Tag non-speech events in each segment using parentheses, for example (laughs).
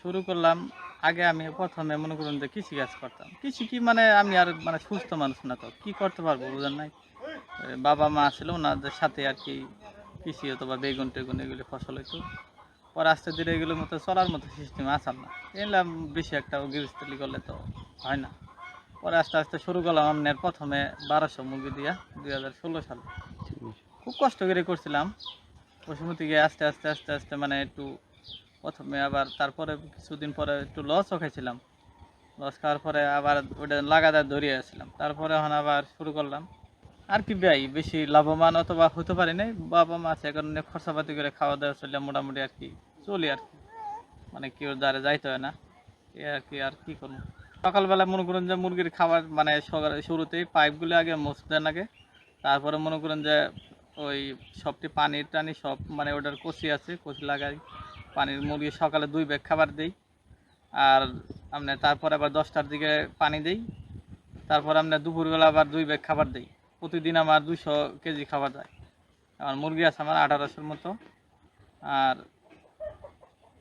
শুরু করলাম, আগে আমি প্রথমে মনে করুন যে কৃষি কাজ করতাম। কৃষি কি মানে আমি আর মানে সুস্থ মানুষ না তো, কি করতে পারব বুঝেন নাই? বাবা মা ছিল, ওনাদের সাথে আর কি কৃষি হতো বা বেগুন টেগুন এগুলো ফসল হইতো। পরে আস্তে ধীরে এগুলোর মতো চলার মতো সিস্টেম আসাল না। এলাম বেশি একটা গৃহস্থলী করলে তো হয় না। পরে আস্তে আস্তে শুরু করলাম আপনার প্রথমে বারোশো মুরগি দিয়া দুই হাজার ষোলো সালে। খুব কষ্ট করে করছিলাম। ওই থেকে আস্তে আস্তে আস্তে আস্তে মানে একটু প্রথমে আবার তারপরে কিছুদিন পরে একটু লসও খাইছিলাম। লস খাওয়ার পরে আবার ওটা লাগাতার ধরিয়ে আসছিলাম। তারপরে এখন আবার শুরু করলাম। আর কি ব্যয়? বেশি লাভবান অথবা হতে পারি নাই। বাবা মা আছে কারণে খরচাপাতি করে খাওয়া দাওয়া চললে মোটামুটি আর কি চলি আর কি। মানে কেউ দ্বারে যাইতে হয় না। এ আর কি আর কি করব? সকালবেলা মনে করেন যে মুরগির খাবার মানে শুরুতেই পাইপগুলো আগে মুছতে দেন আগে। তারপরে মনে করেন যে ওই সবটি পানির টানি সব মানে ওটার কচি আছে কচি লাগাই। পানির মুরগি সকালে দুই ব্যাগ খাবার দেই। আর আপনার তারপরে আবার দশটার দিকে পানি দেই। তারপর আপনার দুপুরবেলা আবার দুই ব্যাগ খাবার দেই। প্রতিদিন আমার দুশো কেজি খাবার যায়। আমার মুরগি আছে আমার আঠারোশোর মতো। আর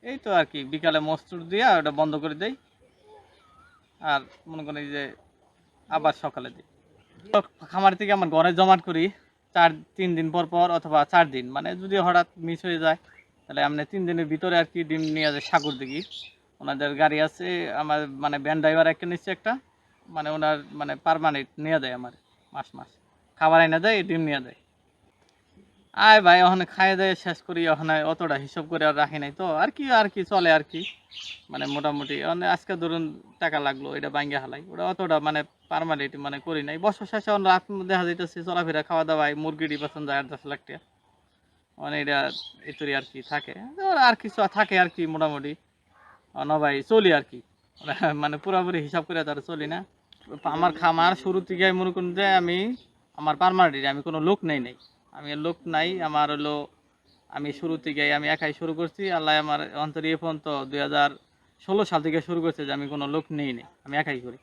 এই তো আর কি, বিকালে মস্তুর দিয়া ওটা বন্ধ করে দেই। আর মনে করি যে আবার সকালে দিই। খামার থেকে আমার ঘরে জমাট করি, চার, তিন দিন পর পর অথবা চার দিন। মানে যদি হঠাৎ মিস হয়ে যায় তাহলে আমরা তিন দিনের ভিতরে আর কি ডিম নিয়ে যায় সাগর দিঘি। ওনাদের গাড়ি আছে, আমার মানে ভ্যান ড্রাইভার একটা নিচ্ছে একটা মানে ওনার মানে পারমানেন্ট নিয়ে দেয় আমার, মাস মাস। খাবার এনে দেয়, ডিম নিয়ে দেয়। আয় ভাই ওখানে খাইয়ে দেয় শেষ করি ওখানে অতটা হিসাব করে আর রাখি নাই তো। আর কি আর কি চলে আর কি। মানে মোটামুটি মানে আজকে ধরুন টাকা লাগল এটা বাঙ্গা হালাই। ওটা অতটা মানে পারমানেন্ট মানে করি নাই। বছর শেষে রাত দেখা যাইতেছে, চলাফেরা, খাওয়া দাওয়া মুরগি ডিপাসন যায় আট দশ লাখ টাকা। মানে এটা এতরি আর কি থাকে। আর কিছু থাকে আর কি মোটামুটি। না ভাই, চলি আর কি। (laughs) মানে পুরোপুরি হিসাব করে তার চলি না। আমার খামার শুরু থেকে মনে করুন যে আমি, আমার পারমানেন্ট আমি কোনো লোক নেই নাই। আমি লোক নাই, আমার হলো, আমি শুরু থেকে আমি একাই শুরু করছি। আল্লাহ আমার অন্তর ইয়ে পর্যন্ত দুই হাজার ষোলো সাল থেকে শুরু করছে যে আমি কোনো লোক নেই নেই। আমি একাই করি।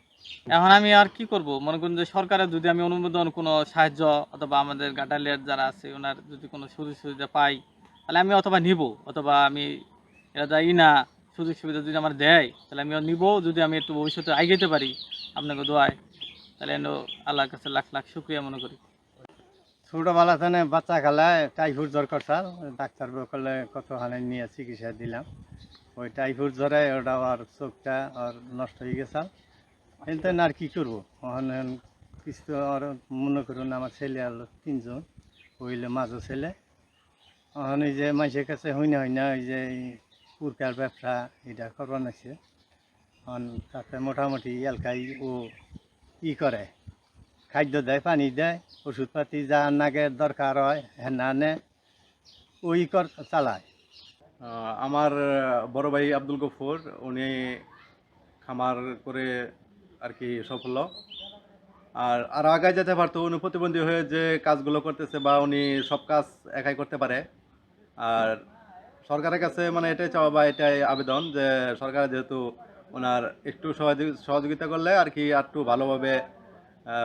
এখন আমি আর কি করব? মনে করুন যে সরকারের যদি আমি অনুমোদন, কোনো সাহায্য অথবা আমাদের গাটালিয়ার যারা আছে, ওনার যদি কোনো সুযোগ সুবিধা পাই, তাহলে আমি অথবা নিব। অথবা আমি এটা যাই না, সুযোগ সুবিধা যদি আমার দেয়, তাহলে আমি নিব। যদি আমি একটু ভবিষ্যতে আগাইতে পারি আপনাকে দোয়ায়, তাহলে আল্লাহর কাছে লাখ লাখ শুক্রিয়া মনে করি। ছোটোবেলা থেকে বাচ্চা খেলায় টাইফুড জ্বর করছাল ডাক্তার বকলে কত হানে নিয়ে চিকিৎসা দিলাম। ওই টাইফুড জ্বরে ওটা আর চোখটা আর নষ্ট হয়ে গেছাল কিন্তু আর কি করব? কিছু আর মনে করুন আমার ছেলে হলো তিনজন হইলে মাঝো ছেলে। ওখানে যে মানুষের কাছে হই না হই না ওই যে এই পুরকার ব্যবসা এটা করবার নাছে তাতে মোটামুটি এলাকায় ও ই করে, খাদ্য দেয়, পানি দেয়, ওষুধপাতি যা নাগে দরকার হয় হ্যাঁ আনে ওই কর, চালায়। আমার বড় ভাই আব্দুল গফুর, উনি খামার করে আর কি সফল আর আর আগায় যেতে পারতো, উনি প্রতিবন্ধী হয়ে যে কাজগুলো করতেছে বা উনি সব কাজ একাই করতে পারে। আর সরকারের কাছে মানে এটাই চাওয়া বা এটাই আবেদন যে সরকার যেহেতু ওনার একটু সহযোগি- সহযোগিতা করলে আর কি একটু ভালোভাবে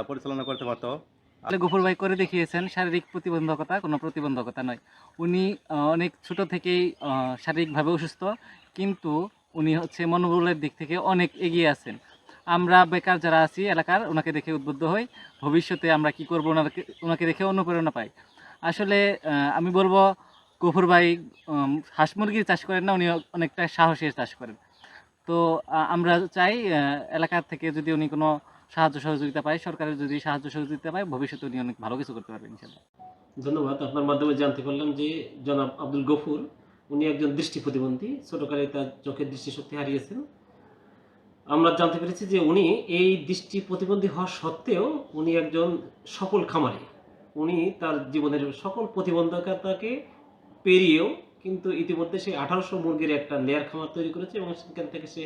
পরিচালনা করতে পারতো। আসলে গফুর ভাই করে দেখিয়েছেন, শারীরিক প্রতিবন্ধকতা কোনো প্রতিবন্ধকতা নয়। উনি অনেক ছোট থেকেই শারীরিকভাবে অসুস্থ, কিন্তু উনি হচ্ছে মনোবলের দিক থেকে অনেক এগিয়ে আছেন। আমরা বেকার যারা আছি এলাকার, ওনাকে দেখে উদ্বুদ্ধ হই। ভবিষ্যতে আমরা কি করব ওনাকে ওনাকে দেখে অনুপ্রেরণা পাই। আসলে আমি বলব গফুর ভাই হাঁস মুরগির চাষ করেন না উনি অনেকটা সাহসের চাষ করেন। তো আমরা চাই এলাকার থেকে যদি উনি কোনো সাহায্য সহযোগিতা পায়, সরকারের যদি সাহায্য সহযোগিতা পায়, ভবিষ্যতে উনি অনেক ভালো কিছু করতে পারবেন ইনশাল্লাহ ধন্যবাদ। আপনার মাধ্যমে জানতে পারলাম যে, জনাব আব্দুল গফুর, উনি একজন দৃষ্টি প্রতিবন্ধী। ছোটকালে তার চোখের দৃষ্টিশক্তি হারিয়েছেন। আমরা জানতে পেরেছি যে উনি এই দৃষ্টি প্রতিবন্ধী হওয়া সত্ত্বেও উনি একজন সফল খামারি। উনি তার জীবনের সকল প্রতিবন্ধকতাকে পেরিয়েও কিন্তু ইতিমধ্যে সে আঠারোশো মুরগির একটা লেয়ার খামার তৈরি করেছে এবং সেখান থেকে সে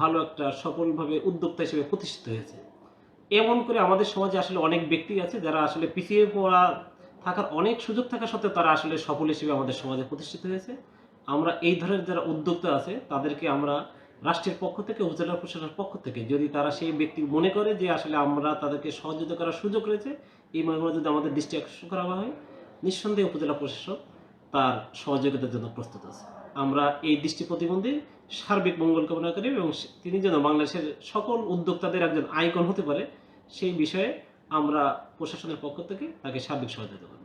ভালো একটা সফলভাবে উদ্যোক্তা হিসেবে প্রতিষ্ঠিত হয়েছে। এমন করে আমাদের সমাজে আসলে অনেক ব্যক্তি আছে যারা আসলে পিছিয়ে পড়া, থাকার অনেক সুযোগ থাকা সত্ত্বেও তারা আসলে সফল হিসেবে আমাদের সমাজে প্রতিষ্ঠিত হয়েছে। আমরা এই ধরনের যারা উদ্যোক্তা আছে, তাদেরকে আমরা রাষ্ট্রের পক্ষ থেকে, উপজেলা প্রশাসনের পক্ষ থেকে যদি তারা সেই ব্যক্তি মনে করে যে আসলে আমরা তাদেরকে সহযোগিতা করার সুযোগ রয়েছে, এই মর্মে যদি আমাদের দৃষ্টি আকর্ষণ করা হয়, নিঃসন্দেহে উপজেলা প্রশাসক তার সহযোগিতার জন্য প্রস্তুত আছে। আমরা এই দৃষ্টি প্রতিবন্ধী সার্বিক মঙ্গল কামনা করি এবং তিনি যেন বাংলাদেশের সকল উদ্যোক্তাদের একজন আইকন হতে পারে, সেই বিষয়ে আমরা প্রশাসনের পক্ষ থেকে তাকে সার্বিক সহযোগিতা করব।